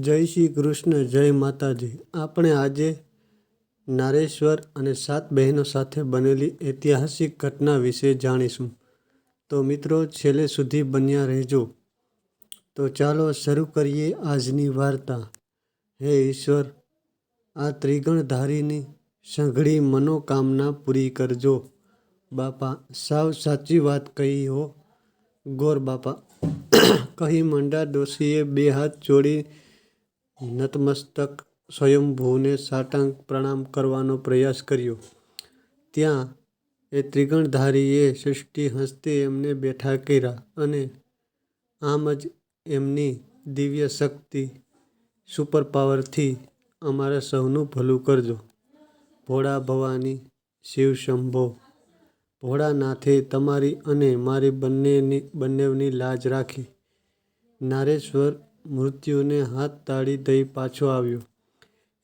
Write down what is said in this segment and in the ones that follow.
જય શ્રી કૃષ્ણ, જય માતાજી. આપણે આજે નારેશ્વર અને સાત બહેનો સાથે બનેલી ઐતિહાસિક ઘટના વિશે જાણીશું. તો મિત્રો, છેલ્લે સુધી બન્યા રહેજો. તો ચાલો શરૂ કરીએ આજની વાર્તા. હે ઈશ્વર, આ ત્રિગણધારીની સંઘળી મનોકામના પૂરી કરજો. બાપા, સાવ સાચી વાત કહી હો. ગોર બાપા, કહી મંડા દોશીએ બે હાથ જોડી નતમસ્તક સ્વયંભૂને સાષ્ટાંગ પ્રણામ કરવાનો પ્રયાસ કર્યો. ત્યાં એ ત્રિગણધારીએ સૃષ્ટિ હસ્તે એમને બેઠા કર્યા અને આમ જ એમની દિવ્ય શક્તિ સુપર પાવરથી અમારા સૌનું ભલું કરજો. ભોળા ભવાની શિવ શંભો ભોળાનાથે તમારી અને મારી બંનેની બંનેની લાજ રાખી. નારેશ્વર મૃત્યુને હાથ તાળી દઈ પાછો આવ્યો.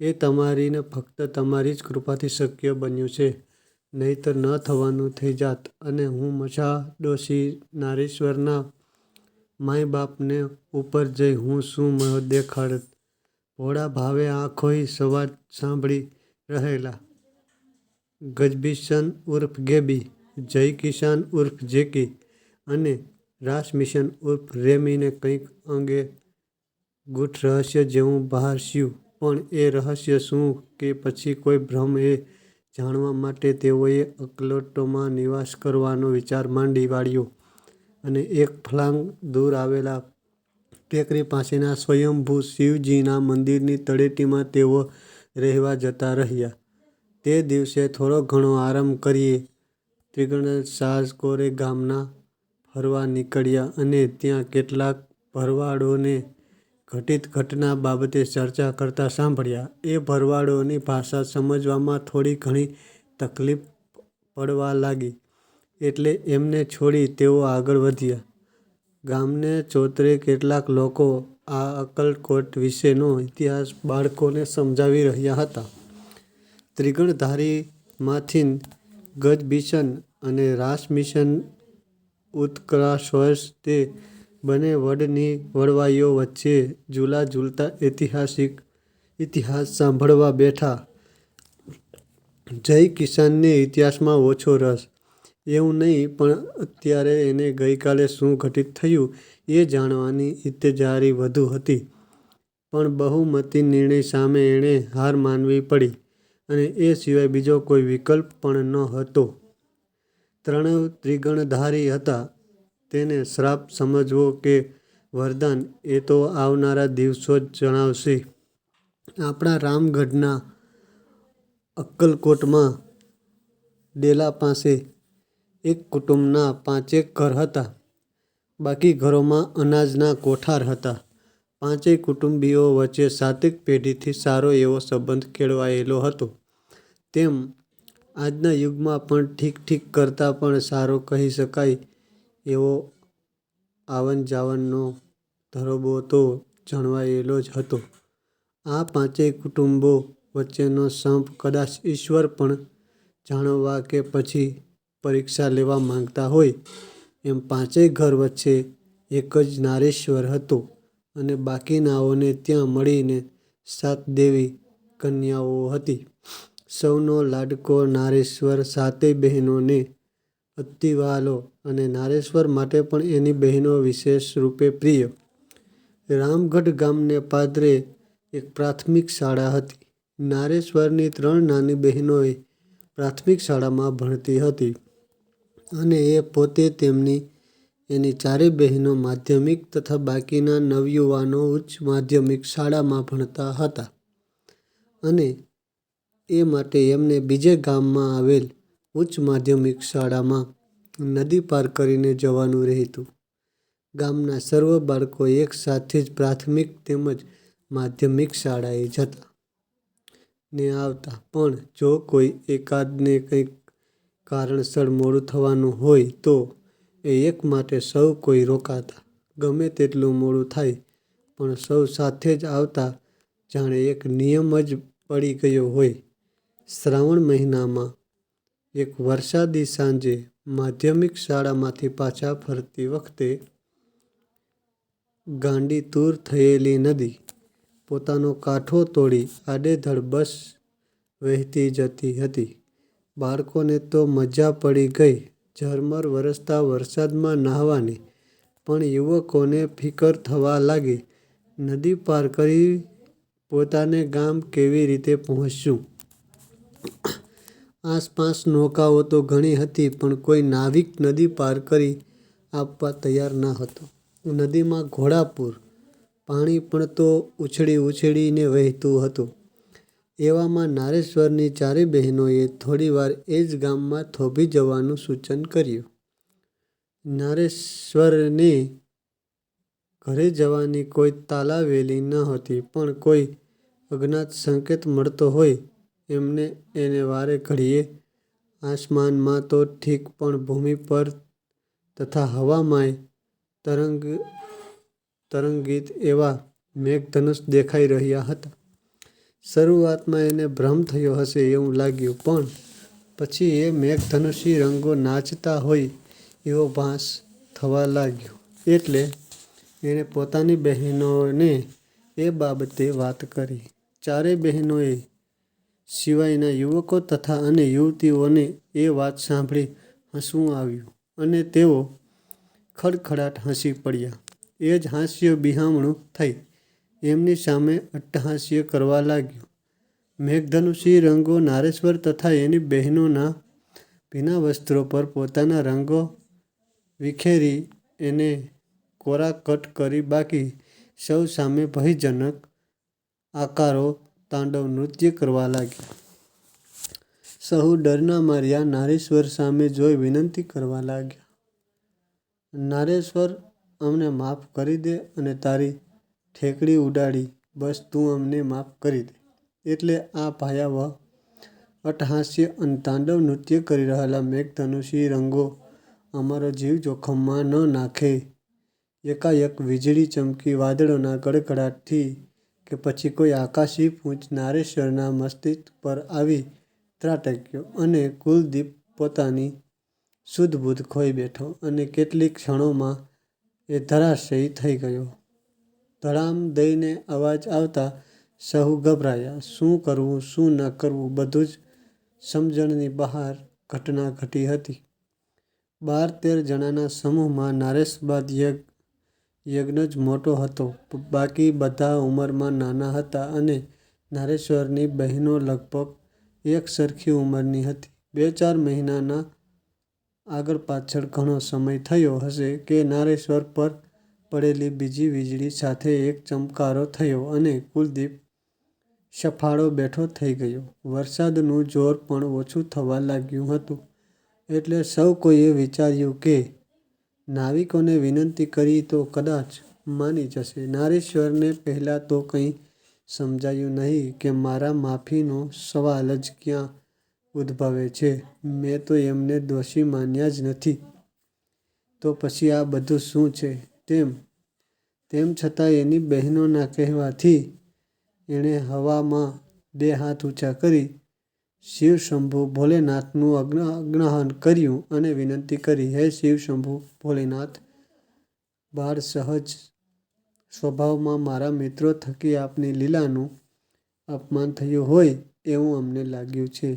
એ તમારીને ફક્ત તમારી જ કૃપાથી શક્ય બન્યું છે. નહીંતર ન થવાનું થઈ જાત અને હું મછા ડોશી નારેશ્વરના માય બાપને ઉપર જઈ હું શું દેખાડત? ભોળા ભાવે આંખોય સવાજ સાંભળી રહેલા. ગજબિશન ઉર્ફ ગેબી જય કિસાન ઉર્ફ જેકી અને રાસ મિશન ઉર્ફ રેમીને કંઈક અંગે ગૂઢ રહસ્ય જેવું બહારસ્યું પણ એ રહસ્ય શું કે પછી કોઈ ભ્રમ એ જાણવા માટે તેઓએ અકલોટોમાં નિવાસ કરવાનો વિચાર માંડી વાળ્યો અને એક ફલાંગ દૂર આવેલા ટેકરી પાસેના સ્વયંભૂ શિવજીના મંદિરની તળેટીમાં તેઓ રહેવા જતા રહ્યા. તે દિવસે થોડો ઘણો આરામ કરીએ ત્રિગણ સાસકોરે ગામના ફરવા નીકળ્યા અને ત્યાં કેટલાક ભરવાડોને ઘટિત ઘટના બાબતે ચર્ચા કરતા સાંભળ્યા. એ ભરવાડોની ભાષા સમજવામાં થોડી ઘણી તકલીફ પડવા લાગી, એટલે એમને છોડી તેઓ આગળ વધ્યા. ગામને ચોતરે કેટલાક લોકો આ અક્કલકોટ વિશેનો ઇતિહાસ બાળકોને સમજાવી રહ્યા હતા. ત્રિગણધારીમાંથી ગજબિશન અને રાસ મિશન ઉત્કરાશ્વાસ તે બંને વડની વડવાઈઓ વચ્ચે ઝૂલા ઝૂલતા ઐતિહાસિક ઇતિહાસ સાંભળવા બેઠા. જય કિસાનને ઇતિહાસમાં ઓછો રસ. એવું નહીં, પણ અત્યારે એને ગઈકાલે શું ઘટિત થયું એ જાણવાની ઇતજારી વધુ હતી. પણ બહુમતી નિર્ણય સામે એણે હાર માનવી પડી અને એ સિવાય બીજો કોઈ વિકલ્પ પણ ન હતો. ત્રણ ત્રિગણધારી હતા. તેને શ્રાપ સમજવો કે વરદાન, એ તો આવનારા દિવસો જ જણાવશે. આપણા રામગઢના અક્કલકોટમાં ડેલા પાસે એક કુટુંબના પાંચેક ઘર હતા. બાકી ઘરોમાં અનાજના કોઠાર હતા. પાંચેય કુટુંબીઓ વચ્ચે સાતેક પેઢીથી સારો એવો સંબંધ કેળવાયેલો હતો. તેમ આજના યુગમાં પણ ઠીક ઠીક કરતાં પણ સારો કહી શકાય એવો આવન જાવનનો ધરોબો તો જળવાયેલો જ હતો. આ પાંચેય કુટુંબો વચ્ચેનો સંપ કદાચ ઈશ્વર પણ જાણવા કે પછી પરીક્ષા લેવા માંગતા હોય, એમ પાંચેય ઘર વચ્ચે એક જ નારેશ્વર હતો અને બાકીનાઓને ત્યાં મળીને સાત દેવી કન્યાઓ હતી. સૌનો લાડકો નારેશ્વર, સાતેય બહેનોને અતિ વહાલો અને નારેશ્વર માટે પણ એની બહેનો વિશેષ રૂપે પ્રિય. રામગઢ ગામને પાદરે એક પ્રાથમિક શાળા હતી. નારેશ્વરની ત્રણ નાની બહેનોએ પ્રાથમિક શાળામાં ભણતી હતી અને એ પોતે તેમની એની ચારે બહેનો માધ્યમિક તથા બાકીના નવયુવાનો ઉચ્ચ માધ્યમિક શાળામાં ભણતા હતા. અને એ માટે એમને બીજે ગામમાં આવેલ ઉચ્ચ માધ્યમિક શાળામાં નદી પાર કરીને જવાનું રહેતું. ગામના સર્વ બાળકો એક સાથે જ પ્રાથમિક તેમજ માધ્યમિક શાળાએ જતા ને આવતા. પણ જો કોઈ એકાદને કંઈક કારણસર મોડું થવાનું હોય તો એ એક માટે સૌ કોઈ રોકાતા. ગમે તેટલું મોડું થાય, પણ સૌ સાથે જ આવતા જાણે એક નિયમ જ પડી ગયો હોય. શ્રાવણ મહિનામાં એક વરસાદી સાંજે માધ્યમિક શાળામાંથી પાછા ફરતી વખતે ગાંડી તૂર થયેલી નદી પોતાનો કાંઠો તોડી આડેધડ બસ વહેતી જતી હતી. બાળકોને તો મજા પડી ગઈ, ઝરમર વરસતા વરસાદમાં ન્હાવાની. પણ યુવકોને ફિકર થવા લાગી, નદી પાર કરી પોતાને ગામ કેવી રીતે પહોંચશું? આસપાસ નૌકાઓ તો ઘણી હતી, પણ કોઈ નાવિક નદી પાર કરી આપવા તૈયાર ન હતો. નદીમાં ઘોડાપૂર. પાણી પણ તો ઉછળી ઉછળીને વહેતું હતું. એવામાં નારેશ્વરની ચારે બહેનોએ થોડીવાર એ જ ગામમાં થોભી જવાનું સૂચન કર્યું. નારેશ્વરને ઘરે જવાની કોઈ તાલાવેલી હતી, પણ કોઈ અજ્ઞાત સંકેત મળતો હોય એમને એને વારે ઘડીએ આસમાનમાં તો ઠીક પણ ભૂમિ પર તથા હવામાંય તરંગિત એવા મેઘધનુષ દેખાઈ રહ્યા હતા. શરૂઆતમાં એને ભ્રમ થયો હશે એવું લાગ્યું, પણ પછી એ મેઘધનુષી રંગો નાચતા હોય એવો ભાસ થવા લાગ્યો એટલે એણે પોતાની બહેનોને એ બાબતે વાત કરી. ચારેય બહેનોએ સિવાયના યુવકો તથા અને યુવતીઓને એ વાત સાંભળી હસવું આવ્યું અને તેઓ ખડખડાટ હસી પડ્યા. એ જ હાસ્ય બિહામણું થઈ એમની સામે અટ્ટહાસ્ય કરવા લાગ્યું. મેઘધનુષી રંગો નારેશ્વર તથા એની બહેનોના ભીના વસ્ત્રો પર પોતાના રંગો વિખેરી એને કોરાકટ કરી બાકી સૌ સામે ભયજનક આકારો તાંડવ નૃત્ય કરવા લાગ્યા. સહુ ડરના માર્યા નારેશ્વર સામે જોઈ વિનંતી કરવા લાગ્યા. નારેશ્વર અમને માફ કરી દે અને તારી ઠેકડી ઉડાડી બસ તું અમને માફ કરી દે. એટલે આ ભયાવહ અટહાસ્ય અને તાંડવ નૃત્ય કરી રહેલા મેઘધનુષી રંગો અમારો જીવ જોખમમાં ન નાખે. એકાએક વીજળી ચમકી વાદળોના ગડગડાટથી કે પછી કોઈ આકાશી પૂંચ નારેશ્વરના મસ્તિષ્ક પર આવી ત્રાટક્યો અને કુલદીપ પોતાની સુધબુધ ખોઈ બેઠો અને કેટલીક ક્ષણોમાં એ ધરાશયી થઈ ગયો. ધડામ દઈને અવાજ આવતા સહુ ગભરાયા. શું કરવું, શું ન કરવું, બધું જ સમજણની બહાર ઘટના ઘટી હતી. બાર તેર જણાના સમૂહમાં નારેશ બાદ યજ્ઞ જ મોટો હતો બાકી બધા ઉંમરમાં નાના હતા અને નારેશ્વરની બહેનો લગભગ એક સરખી ઉંમરની હતી. બે ચાર મહિનાના આગળ પાછળ ઘણો સમય થયો હશે કે નારેશ્વર પર પડેલી બીજી વીજળી સાથે એક ચમકારો થયો અને કુલદીપ સફાળો બેઠો થઈ ગયો. વરસાદનું જોર પણ ઓછું થવા લાગ્યું હતું એટલે સૌ કોઈએ વિચાર્યું કે નાવિકોને વિનંતી કરી તો કદાચ માની જશે. નારેશ્વરને પહેલાં તો કંઈ સમજાયું નહીં કે મારા માફીનો સવાલ જ ક્યાં ઉદ્ભવે છે. મેં તો એમને દોષી માન્યા જ નથી. તો પછી આ બધું શું છે? તેમ તેમ છતાં એની બહેનોના કહેવાથી એણે હવામાં બે હાથ ઊંચા કરી શિવશંભુ ભોળેનાથનું અગ્રહન કર્યું અને વિનંતી કરી, હે શિવ શંભુ ભોલેનાથ, બાળ સહજ સ્વભાવમાં મારા મિત્રો થકી આપની લીલાનું અપમાન થયું હોય એવું અમને લાગ્યું છે.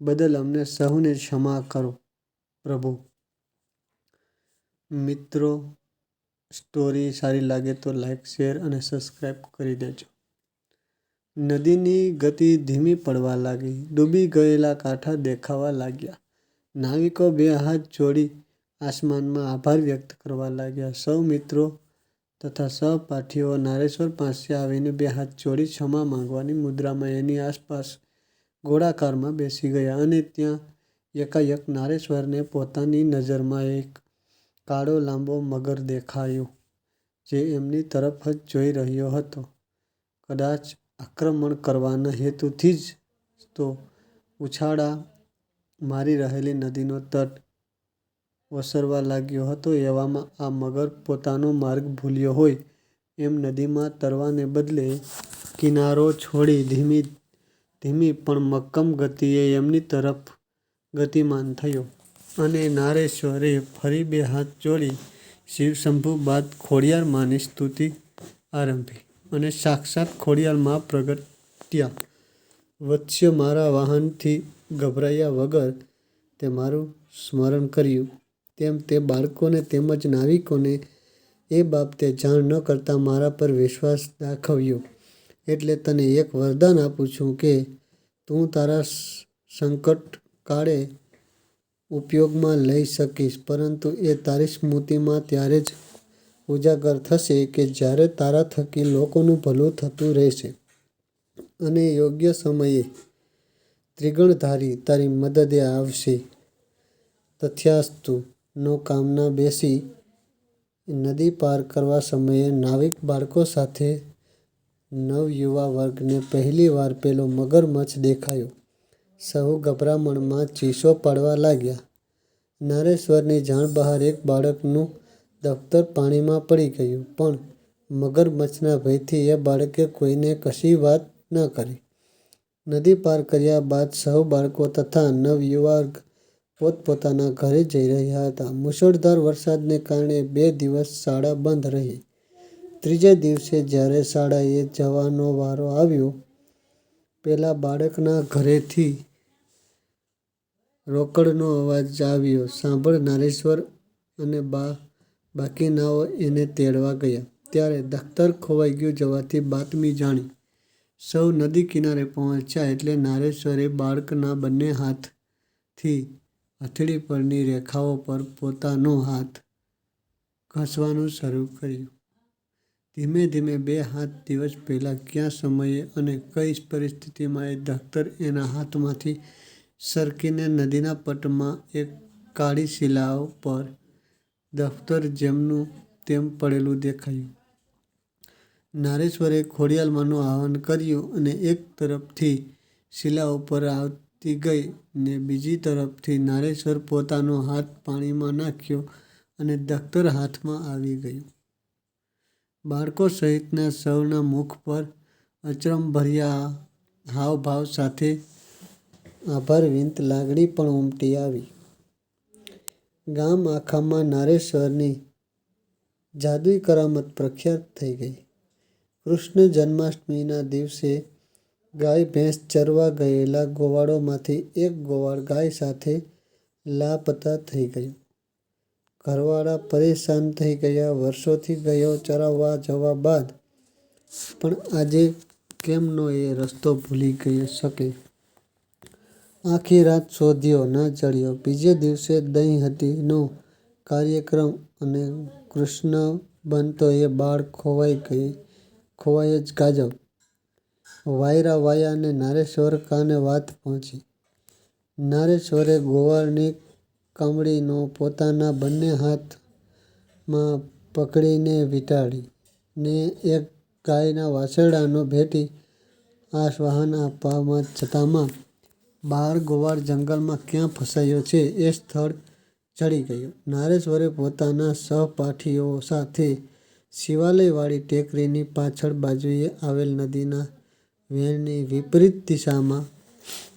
બદલ અમને સહુને ક્ષમા કરો, પ્રભુ. મિત્રો સ્ટોરી સારી લાગે તો લાઈક શેર અને સબસ્ક્રાઈબ કરી દેજો. નદીની ગતિ ધીમી પડવા લાગી. ડૂબી ગયેલા કાંઠા દેખાવા લાગ્યા. નાવિકો બે હાથ જોડી આસમાનમાં આભાર વ્યક્ત કરવા લાગ્યા. સૌ મિત્રો તથા સહપાઠીઓ નારેશ્વર પાસે આવીને બે હાથ જોડી ક્ષમા માંગવાની મુદ્રામાં એની આસપાસ ગોળાકારમાં બેસી ગયા અને ત્યાં એકાએક નારેશ્વરને પોતાની નજરમાં એક કાળો લાંબો મગર દેખાયો, જે એમની તરફ જ જોઈ રહ્યો હતો. કદાચ આક્રમણ કરવાના હેતુથી જ તો ઉછાળા મારી રહેલી નદીનો તટ ઓસરવા લાગ્યો હતો એવામાં આ મગર પોતાનો માર્ગ ભૂલ્યો હોય એમ નદીમાં તરવાને બદલે કિનારો છોડી ધીમી ધીમી પણ મક્કમ ગતિએ એમની તરફ ગતિમાન થયો. અને નારેશ્વરે ફરી બે હાથ જોડી શિવશંભુ બાદ ખોડિયાર માની સ્તુતિ આરંભી. અને સાક્ષાત ખોડિયારમાં પ્રગટ્યા. વત્સ્ય મારા વાહનથી ગભરાયા વગર તે મારું સ્મરણ કર્યું. તેમ તે બાળકોને તેમજ નાવિકોને એ બાબતે જાણ ન કરતાં મારા પર વિશ્વાસ દાખવ્યો. એટલે તને એક વરદાન આપું છું કે તું તારા સંકટ કાળે ઉપયોગમાં લઈ શકીશ, પરંતુ એ તારી સ્મૃતિમાં ત્યારે જ ઉજાગર થશે કે જ્યારે તારા થકી લોકોનું ભલું થતું રહેશે અને યોગ્ય સમયે ત્રિગણધારી તારી મદદે આવશે. તથ્યાસ્તુ નો કામના બેસી નદી પાર કરવા સમયે નાવિક બાળકો સાથે નવયુવા વર્ગને પહેલી વાર પેલો મગરમચ્છ દેખાયો. સહુ ગભરામણમાં ચીસો પાડવા લાગ્યા. નારેશ્વરની જાણ બહાર એક બાળકનું દફતર પાણીમાં પડી ગયું. પણ મગરમચ્છના ભયથી એ બાળકે કોઈને કશી વાત ન કરી. નદી પાર કર્યા બાદ સૌ બાળકો તથા નવયુવક પોતપોતાના ઘરે જઈ રહ્યા હતા. મુશળધાર વરસાદને કારણે બે દિવસ શાળા બંધ રહી. ત્રીજે દિવસે જ્યારે શાળાએ જવાનો વારો આવ્યો, પેલા બાળકના ઘરેથી રોકડનો અવાજ આવ્યો સાંભળ નારેશ્વર અને બાકીનાઓ એને તેડવા ગયા. ત્યારે દખ્તર ખોવાઈ જવાની બાતમી જાણી સૌ નદી કિનારે પહોંચ્યા એટલે નારેશ્વરે બાળકના બંને હાથથી હથેળી પરની રેખાઓ પર પોતાનો હાથ ઘસવાનું શરૂ કર્યું. ધીમે ધીમે બે હાથ દિવસ પહેલાં ક્યાં સમયે અને કઈ પરિસ્થિતિમાં એ દફતર એના હાથમાંથી સરકીને નદીના પટમાં એક કાળી શિલાઓ પર દફતર જેમનું તેમ પડેલું દેખાયું. નારેશ્વરે ખોડિયાલમાંનું આહવાન કર્યું અને એક તરફથી શિલા ઉપર આવતી ગઈ ને બીજી તરફથી નારેશ્વર પોતાનો હાથ પાણીમાં નાખ્યો અને દફતર હાથમાં આવી ગયું. બાળકો સહિતના સૌના મુખ પર અચરમભર્યા હાવભાવ સાથે આભારભીની લાગણી પણ ઉમટી આવી. ગામ આખામાં નારેશ્વરની જાદુઈ કરામત પ્રખ્યાત થઈ ગઈ. કૃષ્ણ જન્માષ્ટમીના દિવસે ગાય, ભેંસ ચરવા ગયેલા ગોવાળોમાંથી એક ગોવાળ ગાય સાથે લાપતા થઈ ગયો. ઘરવાળા પરેશાન થઈ ગયા. વર્ષોથી ગયો, ચરાવવા જવા બાદ પણ આજે કેમનો એ રસ્તો ભૂલી શકે? આખી રાત શોધ્યો ન ચડ્યો. બીજે દિવસે દહીં હતીનો કાર્યક્રમ અને કૃષ્ણ બનતો એ બાળ ખોવાય જ ગાજવ. વાયરા વાયા અને નારેશ્વર કાને વાત પહોંચી. નારેશ્વરે ગોવાળની કામડીનો પોતાના બંને હાથમાં પકડીને વીંટાળી, ને એક ગાયના વાછરડાનો ભેટી આશ્વાસન આપવામાં જતામાં બાળ ગોવાર જંગલમાં ક્યાં ફસાયો છે એ સ્થળ ચડી ગયું નારેશ્વરે પોતાના સહપાઠીઓ સાથે શિવાલયવાળી ટેકરીની પાછળ બાજુએ આવેલ નદીના વહેણની વિપરીત દિશામાં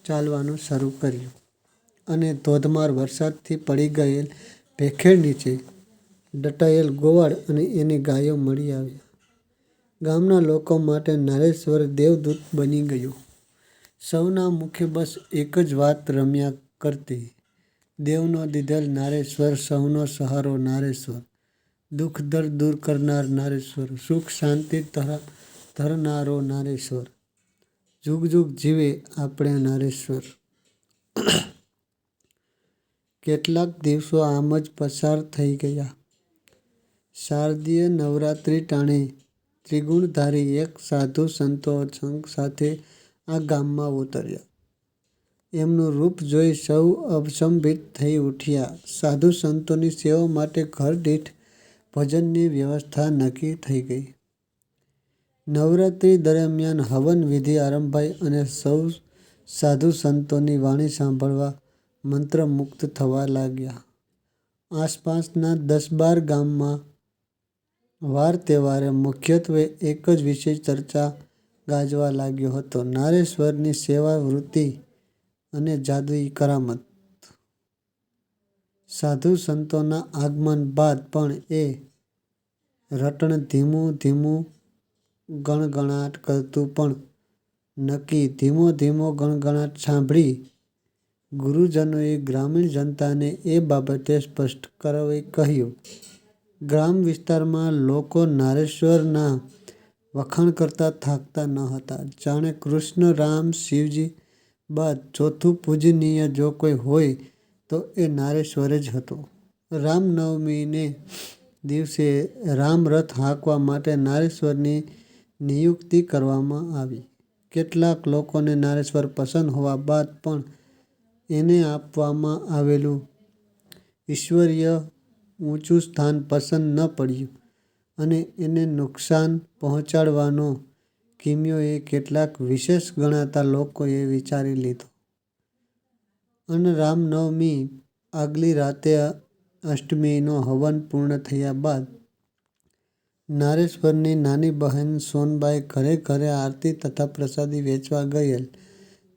ચાલવાનું શરૂ કર્યું અને ધોધમાર વરસાદથી પડી ગયેલ ભેખેડ નીચે દટાયેલ ગોવાળ અને એની ગાયો મળી આવ્યા. ગામના લોકો માટે નારેશ્વર દેવદૂત બની ગયો. સહુના મુખે બસ એક જ વાત રમ્યા કરતી. દેવનો દીધેલ નારેશ્વર, સૌનો સહારો નારેશ્વર. દુઃખ દર્દ દૂર કરનાર નારેશ્વર. સુખ શાંતિ ધરનારો નારેશ્વર. જુગ જુગ જીવે આપણે નારેશ્વર. કેટલાક દિવસો આમ જ પસાર થઈ ગયા. શારદીય નવરાત્રિ ટાણે ત્રિગુણધારી એક સાધુ સંતો સંઘ સાથે આ ગામમાં ઉતર્યા એમનું રૂપ જોઈ સૌ અભસંભિત થઈ ઉઠ્યા સાધુ સંતોની સેવા માટે ઘર દીઠ ભજનની વ્યવસ્થા નક્કી થઈ ગઈ. નવરાત્રિ દરમિયાન હવન વિધિ આરંભાઈ અને સૌ સાધુ સંતોની વાણી સાંભળવા મંત્રમુગ્ધ થવા લાગ્યા. આસપાસના દસ બાર ગામમાં વાર તહેવારે મુખ્યત્વે એક જ વિષય ચર્ચાએ ગાજવા લાગ્યો હતો નારેશ્વરની સેવા વૃત્તિ અને જાદુઈ કરામત. સાધુ સંતોના આગમન બાદ પણ એ રટણ ધીમું ધીમું ગણગણાટ કરતું પણ નક્કી ધીમો ધીમો ગણગણાટ સાંભળી ગુરુજનોએ ગ્રામીણ જનતાને એ બાબતે સ્પષ્ટ કરવી કહ્યું. ગ્રામ વિસ્તારમાં લોકો નારેશ્વરના વખાણ કરતા થાકતા ન હતા. જાણે કૃષ્ણ, રામ, શિવજી બાદ ચોથું પૂજનીય જો કોઈ હોય તો એ નારેશ્વર જ હતો. રામનવમીને દિવસે રામરથ હાંકવા માટે નારેશ્વરની નિયુક્તિ કરવામાં આવી. કેટલાક લોકોને નારેશ્વર પસંદ હોવા બાદ પણ એને આપવામાં આવેલું ઈશ્વરીય ઊંચું સ્થાન પસંદ ન પડ્યું અને એને નુકસાન પહોંચાડવાનો કિમ્યો કેટલાક વિશેષ ગણાતા લોકોએ વિચારી લીધો. અન રામનવમી આગલી રાતે અષ્ટમીનો હવન પૂર્ણ થયા બાદ નારેશ્વરની નાની બહેન સોનબાઈ ઘરે ઘરે આરતી તથા પ્રસાદી વેચવા ગયેલ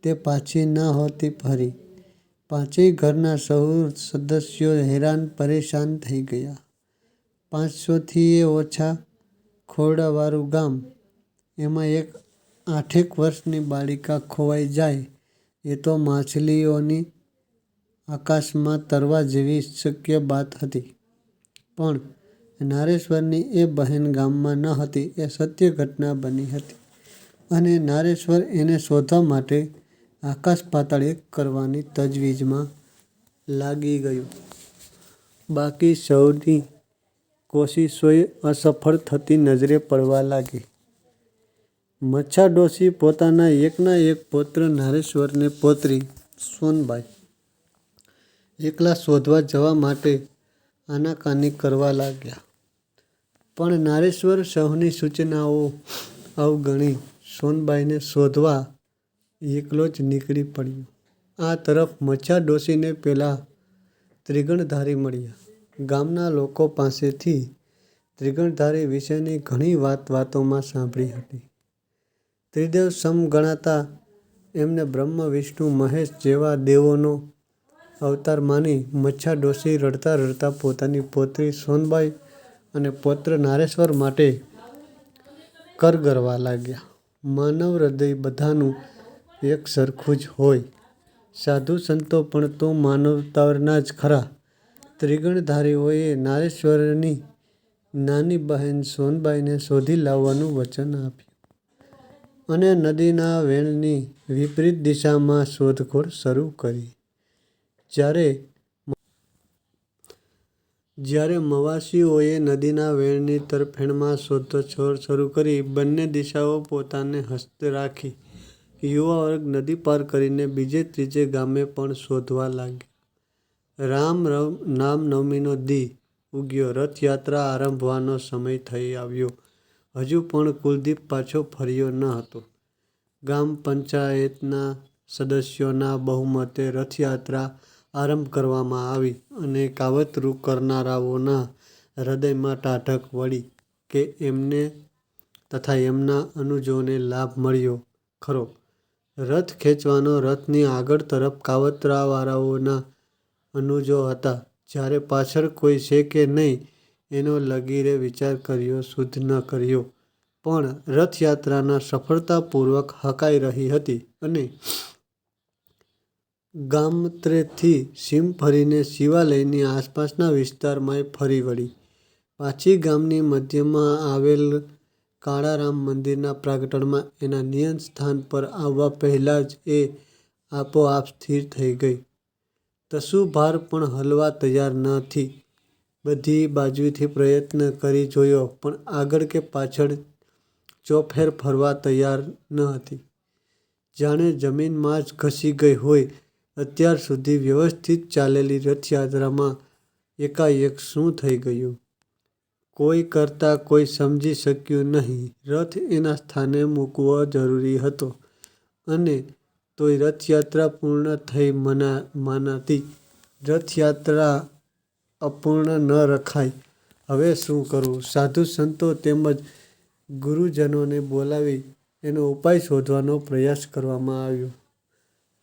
તે પાછી ન હોતી ફરી. પાંચેય ઘરના સહુ સદસ્યો હેરાન પરેશાન થઈ ગયા. પાંચસોથીયે ઓછા ખોરડાવાળું ગામ. એમાં એક આઠેક વર્ષની બાળિકા ખોવાઈ જાય, એ તો માછલીઓની આકાશમાં તરવા જેવી શક્ય વાત હતી. પણ નારેશ્વરની એ બહેન ગામમાં ન હતી, એ સત્ય ઘટના બની હતી અને નારેશ્વર એને શોધવા માટે આકાશ પાતાળ એક કરવાની તજવીજમાં લાગી ગયું. બાકી સૌની કોશિશોય અસફળ થતી નજરે પડવા લાગી. મચ્છા ડોશી પોતાના એકના એક પૌત્ર નારેશ્વરને પોતરી, સોનબાઈ, એકલા શોધવા જવા માટે આનાકાની કરવા લાગ્યા. પણ નારેશ્વર સૌની સૂચનાઓ અવગણી સોનબાઈને શોધવા એકલો જ નીકળી પડ્યો. આ તરફ મચ્છા ડોશીને પહેલાં ત્રિગણધારી મળ્યા. ગામના લોકો પાસેથી ત્રિગણધારી વિશેની ઘણી વાત વાતોમાં સાંભળી હતી. ત્રિદેવ સમ ગણાતા એમને બ્રહ્મ, વિષ્ણુ, મહેશ જેવા દેવોનો અવતાર માની મચ્છા ડોશી રડતા રડતા પોતાની પોત્રી સોનબાઈ અને પૌત્ર નારેશ્વર માટે કરગરવા લાગ્યા. માનવ હૃદય બધાનું એક સરખું જ હોય. સાધુ સંતો પણ તો માનવતાના જ ખરા. ત્રિગણધારીઓએ નારેશ્વરની નાની બહેન સોનબાઈને શોધી લાવવાનું વચન આપ્યું અને નદીના વેણની વિપરીત દિશામાં શોધખોળ શરૂ કરી. જ્યારે જ્યારે મવાસીઓએ નદીના વેણની તરફેણમાં શોધખોળ શરૂ કરી, બંને દિશાઓ પોતાને હસ્ત રાખી યુવા વર્ગ નદી પાર કરીને બીજે ત્રીજે ગામે પણ શોધવા લાગ્યા. રામનવમીનો દી ઉગ્યો. રથયાત્રા આરંભવાનો સમય થઈ આવ્યો. હજુ પણ કુલદીપ પાછો ફર્યો ન હતો. ગ્રામ પંચાયતના સદસ્યોના બહુમતે રથયાત્રા આરંભ કરવામાં આવી અને કાવતરૂ કરનારાઓના હૃદયમાં ટાઢક વળી કે એમને તથા એમના અનુજોને લાભ મળ્યો ખરો. રથ ખેંચવાનો રથની આગળ તરફ કાવતરાવાળાઓના અનુજો હતા. જ્યારે પાછળ કોઈ છે કે નહીં, એનો લગીરે વિચાર કર્યો સુદ્ધ ન કર્યો. પણ રથયાત્રાના સફળતાપૂર્વક હકાઈ રહી હતી અને ગામત્રેથી સીમ ફરીને શિવાલયની આસપાસના વિસ્તારમાંય ફરી વળી. પાછી ગામની મધ્યમાં આવેલ કાળારામ મંદિરના પ્રાગટણમાં એના નિયત સ્થાન પર આવવા પહેલાં જ એ આપોઆપ સ્થિર થઈ ગઈ. તસુભાર પણ હલવા તૈયાર નથી. બધી બાજુથી પ્રયત્ન કરી જોયો, પણ આગળ કે પાછળ ચોફેર ફરવા તૈયાર ન હતી જાણે જમીનમાં જ ઘસી ગઈ હોય. અત્યાર સુધી વ્યવસ્થિત ચાલેલી રથયાત્રામાં એકાએક શું થઈ ગયું? કોઈ કરતાં કોઈ સમજી શક્યું નહીં. રથ એના સ્થાને મૂકવો જરૂરી હતો અને તોય રથયાત્રા પૂર્ણ થઈ મના, માનાતી રથયાત્રા અપૂર્ણ ન રખાય. હવે શું કરવું? સાધુ સંતો તેમજ ગુરુજનોને બોલાવી એનો ઉપાય શોધવાનો પ્રયાસ કરવામાં આવ્યો.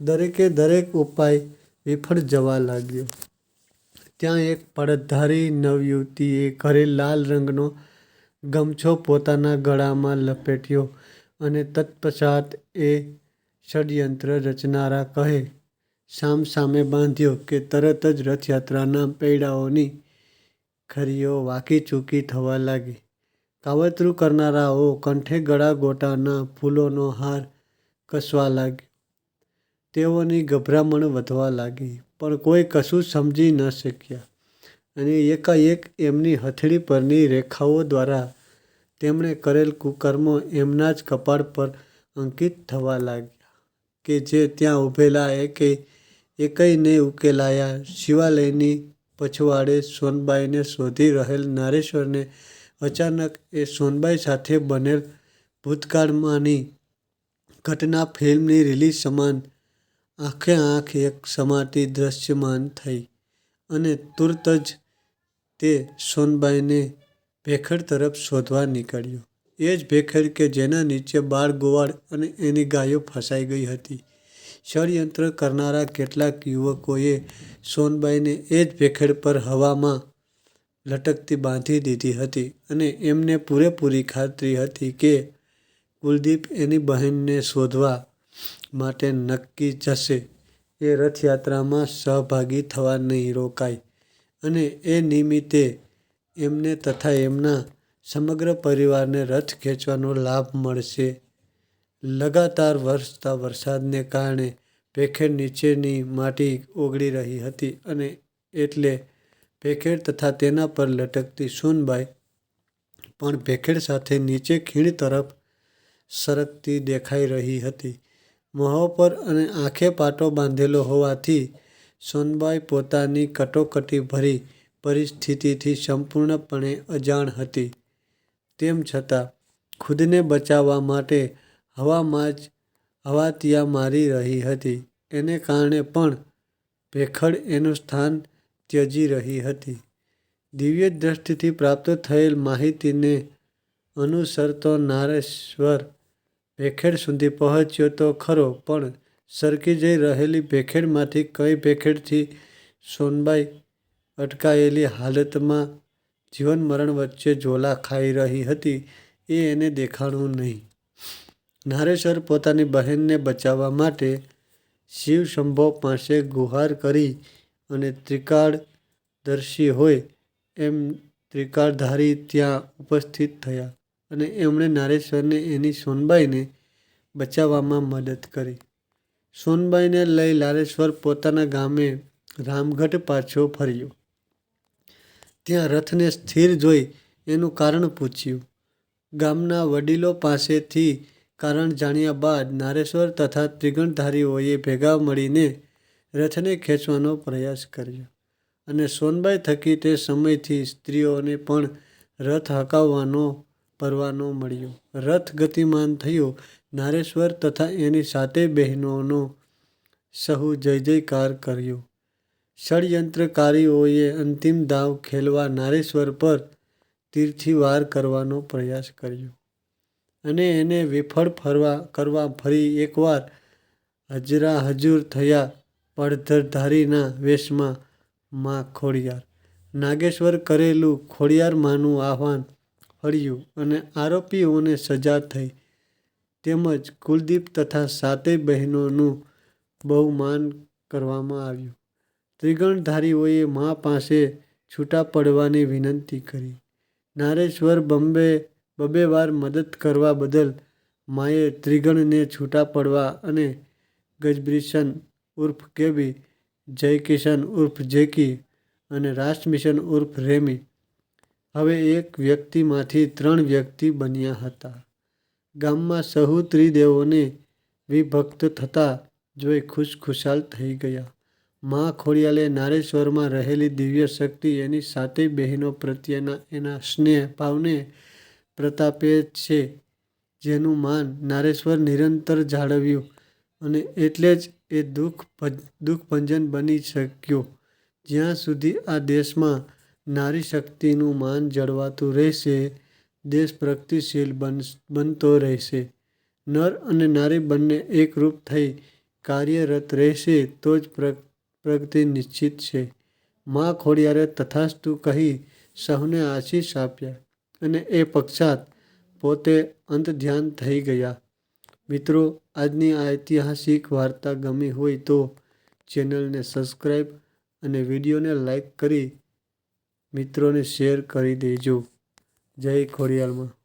દરેકે દરેક ઉપાય વિફળ જવા લાગ્યો. ત્યાં એક પડતધારી નવયુવતીએ ઘરે લાલ રંગનો ગમછો પોતાના ગળામાં લપેટ્યો અને તત્પશ્ચાત એ ષડયંત્ર રચનારા કહે સામ સામે બાંધ્યો કે તરત જ રથયાત્રાના પૈડાઓની ખરીઓ વાંકી ચૂકી થવા લાગી. કાવતરું કરનારાઓ કંઠે ગળા ગોટાના ફૂલોનો હાર કસવા લાગ્યો. તેઓની ગભરામણ વધવા લાગી, પણ કોઈ કશું સમજી ન શક્યા અને એકાએક એમની હથેળી પરની રેખાઓ દ્વારા તેમણે કરેલ કુકર્મો એમના જ કપાળ પર અંકિત થવા લાગ્યા કે જે ત્યાં ઊભેલા એકેયને ઉકેલાયા. શિવાલયની પછવાડે સોનબાઈને શોધી રહેલ નારેશ્વરને અચાનક એ સોનબાઈ સાથે બનેલ ભૂતકાળમાંની ઘટના ફિલ્મની રિલીઝ સમાન આંખે આંખ એક સમાતી દ્રશ્યમાન થઈ અને તુરત જ તે સોનબાઈને ભેખડ તરફ શોધવા નીકળ્યો. એ જ ભેખડ કે જેના નીચે બાળ ગોવાળ અને એની ગાયો ફસાઈ ગઈ હતી. ષડયંત્ર કરનારા કેટલાક યુવકોએ સોનબાઈને એ જ ભેખડ પર હવામાં લટકતી બાંધી દીધી હતી અને એમને પૂરેપૂરી ખાતરી હતી કે કુલદીપ એની બહેનને શોધવા માટે નક્કી જશે. એ રથયાત્રામાં સહભાગી થવા નહીં રોકાય અને એ નિમિત્તે એમને તથા એમના સમગ્ર પરિવારને રથ ખેંચવાનો લાભ મળશે. લગાતાર વરસતા વરસાદને કારણે પેખેડ નીચેની માટી ઓગળી રહી હતી અને એટલે પેખેડ તથા તેના પર લટકતી સોનબાઈ પણ ભેખેડ સાથે નીચે ખીણ તરફ સરકતી દેખાઈ રહી હતી. મોં પર અને આંખે પાટો બાંધેલો હોવાથી સોનબાઈ પોતાની કટોકટી ભરી પરિસ્થિતિથી સંપૂર્ણપણે અજાણ હતી. તેમ છતાં ખુદને બચાવવા માટે હવામાં જ હવાતિયા મારી રહી હતી. એને કારણે પણ ભેખડ એનું સ્થાન ત્યજી રહી હતી. દિવ્ય દ્રષ્ટિથી પ્રાપ્ત થયેલ માહિતીને અનુસરતો નારેશ્વર ભેખેડ સુધી પહોંચ્યો તો ખરો, પણ સરકી જઈ રહેલી ભેખેડમાંથી કઈ ભેખેડથી સોનબાઈ અટકાયેલી હાલતમાં જીવન-મરણ વચ્ચે ઝોલા ખાઈ રહી હતી, એ એને દેખાણું નહીં. નારેશ્વર પોતાની બહેનને બચાવવા માટે શિવશંભો પાસે ગુહાર કરી અને ત્રિકાળદર્શી હોય એમ ત્રિકાળધારી ત્યાં ઉપસ્થિત થયા અને એમણે નારેશ્વરને એની સોનબાઈને બચાવવામાં મદદ કરી. સોનબાઈને લઈ લારેશ્વર પોતાના ગામે રામગઢ પાછો ફર્યો. ત્યાં રથને સ્થિર જોઈ એનું કારણ પૂછ્યું. ગામના વડીલો પાસેથી કારણ જાણ્યા બાદ નારેશ્વર તથા ત્રિગણધારીઓએ ભેગા મળીને રથને ખેંચવાનો પ્રયાસ કર્યો અને સોનબાઈ થકી તે સમયથી સ્ત્રીઓને પણ રથ હકાવવાનો પરવાનો મળ્યો. રથ ગતિમાન થયો. નારેશ્વર તથા એની સાથે બહેનોનો સહુ જય જયકાર કર્યો. ષડયંત્રકારીઓએ અંતિમ દાવ ખેલવા નારેશ્વર પર તીરથી વાર કરવાનો પ્રયાસ કર્યો અને એને વિફળ કરવા ફરી એકવાર હજરા હજુર થયા પડધરધારીના વેશમાં મા ખોડિયાર. નાગેશ્વર કરેલું ખોડિયારમાંનું આહવાન ફળ્યું અને આરોપીઓને સજા થઈ તેમજ કુલદીપ તથા સાતેય બહેનોનું બહુ માન કરવામાં આવ્યું. ત્રિકાળધારીઓએ મા પાસે છૂટા પડવાની વિનંતી કરી. નારેશ્વર નરેશ્વર બબે વાર મદદ કરવા બદલ માએ ત્રિગણને છૂટા પડવા અને ગજબ્રિશન ઉર્ફ કેબી, જયકિશન ઉર્ફ જેકી અને રાષ્ટ્રમિશન ઉર્ફ રેમી હવે એક વ્યક્તિમાંથી ત્રણ વ્યક્તિ બન્યા હતા. ગામમાં સહુ ત્રિદેવોને વિભક્ત થતા જોઈ ખુશખુશાલ થઈ ગયા. મા ખોડિયાલે નારેશ્વરમાં રહેલી દિવ્ય શક્તિ એની સાતેય બહેનો પ્રત્યેના એના સ્નેહ ભાવને પ્રતાપે છે જેનું માન નારેશ્વર નિરંતર જાળવ્યું અને એટલે જ એ દુઃખ દુઃખભંજન બની શક્યો. જ્યાં સુધી આ દેશમાં નારી શક્તિનું માન જળવાતું રહેશે, દેશ પ્રગતિશીલ બન બનતો રહેશે. નર અને નારી બંને એકરૂપ થઈ કાર્યરત રહેશે તો જ પ્રગતિ નિશ્ચિત છે. મા ખોડિયારે તથાસ્તુ કહી સૌને આશીષ આપ્યા અને એ પક્ષાત પોતે અંત ધ્યાન થઈ ગયા. મિત્રો, આજની આ ઐતિહાસિક વાર્તા ગમી હોય તો ચેનલને સબસ્ક્રાઈબ અને વિડીયોને લાઈક કરી મિત્રોને શેર કરી દેજો. જય ખોડિયાલમાં